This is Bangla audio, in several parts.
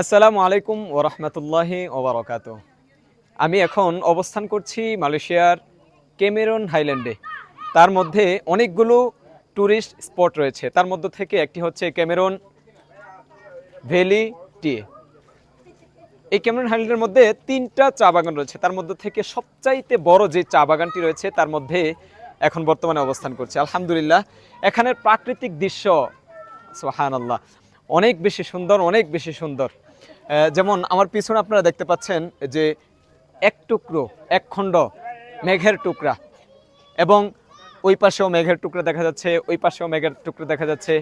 আসসালামু আলাইকুম ওরহমতুল্লাহি ওবরকাত আমি এখন অবস্থান করছি মালয়েশিয়ার ক্যামেরন হাইল্যান্ডে। তার মধ্যে অনেকগুলো ট্যুরিস্ট স্পট রয়েছে। তার মধ্য থেকে একটি হচ্ছে ক্যামেরন ভ্যালি টি। এই ক্যামেরন হাইল্যান্ডের মধ্যে তিনটা চা বাগান রয়েছে। তার মধ্যে থেকে সবচাইতে বড় যে চা বাগানটি রয়েছে, তার মধ্যে এখন বর্তমানে অবস্থান করছে। আলহামদুলিল্লাহ, এখানের প্রাকৃতিক দৃশ্য সোহান আল্লাহ অনেক বেশি সুন্দর অনেক বেশি সুন্দর। যেমন আমার পিছনে আপনারা দেখতে পাচ্ছেন যে এক টুকরো এক খণ্ড মেঘের টুকরা এবং ওই পাশেও মেঘের টুকরা দেখা যাচ্ছে ওই পাশেও মেঘের টুকরা দেখা যাচ্ছে।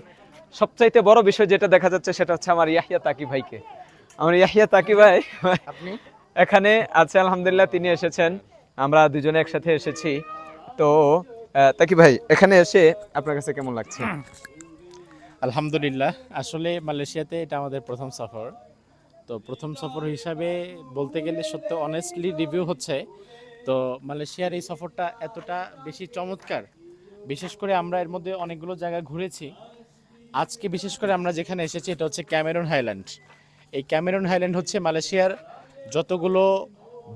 সবচাইতে বড় বিষয় যেটা দেখা যাচ্ছে সেটা হচ্ছে আমার ইয়াহিয়া তাকি ভাইকে। আমার ইয়াহিয়া তাকি ভাই আপনি? এখানে আছে আলহামদুলিল্লাহ তিনি এসেছেন। আমরা দুজনে একসাথে এসেছি। তো তাকি ভাই এখানে এসে আপনার কাছে কেমন লাগছে? আলহামদুলিল্লাহ। আসলে মালয়েশিয়াতে এটা আমাদের প্রথম সফর। তো প্রথম সফর হিসাবে বলতে গেলে সত্য অনেস্টলি রিভিউ হচ্ছে। তো মালয়েশিয়ার এই সফরটা এতটা বেশি চমৎকার। বিশেষ করে আমরা এর মধ্যে অনেকগুলো জায়গা ঘুরেছি। আজকে বিশেষ করে আমরা যেখানে এসেছি এটা হচ্ছে ক্যামেরন হাইল্যান্ড। এই ক্যামেরন হাইল্যান্ড হচ্ছে মালয়েশিয়ার যতগুলো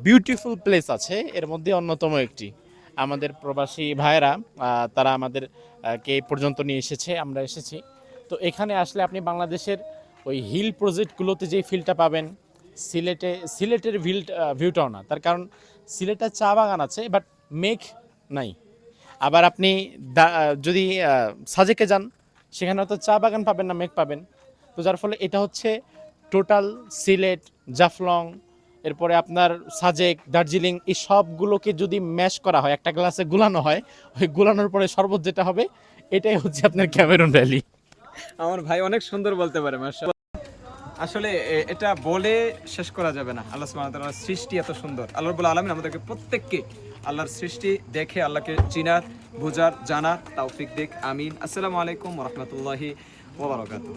বিউটিফুল প্লেস আছে, এর মধ্যে অন্যতম একটি। আমাদের প্রবাসী ভাইয়েরা তারা আমাদের কে পর্যন্ত নিয়ে এসেছে, আমরা এসেছি। তো এখানে আসলে আপনি বাংলাদেশের ওই হিল প্রজেক্টগুলোতে যে ফিলটা পাবেন, সিলেটে, সিলেটের ভিল ভিউটাও না। তার কারণ সিলেটের চা বাগান আছে বাট মেঘ নাই। আবার আপনি যদি সাজেকে যান, সেখানে হয়তো চা বাগান পাবেন না, মেঘ পাবেন। তো যার ফলে এটা হচ্ছে টোটাল সিলেট, জাফলং, এরপরে আপনার সাজেক, দার্জিলিং, এই সবগুলোকে যদি ম্যাশ করা হয়, একটা গ্লাসে গুলানো হয়, ওই গুলানোর পরে শরবত যেটা হবে, এটাই হচ্ছে আপনার ক্যামেরন ভ্যালি আমার ভাই অনেক সুন্দর বলতে পারে। আসলে এটা বলে শেষ করা যাবে না। আল্লাহ ওয়া সৃষ্টি এত সুন্দর। আল্লাহ বলে আলমিন আমাদেরকে প্রত্যেককে আল্লাহর সৃষ্টি দেখে, আল্লাহকে চিনার, বোঝার, জানার তাওফিক দেখ আমিন। আসসালামু আলাইকুম রহমতুল্লাহি বারাকাতুহু।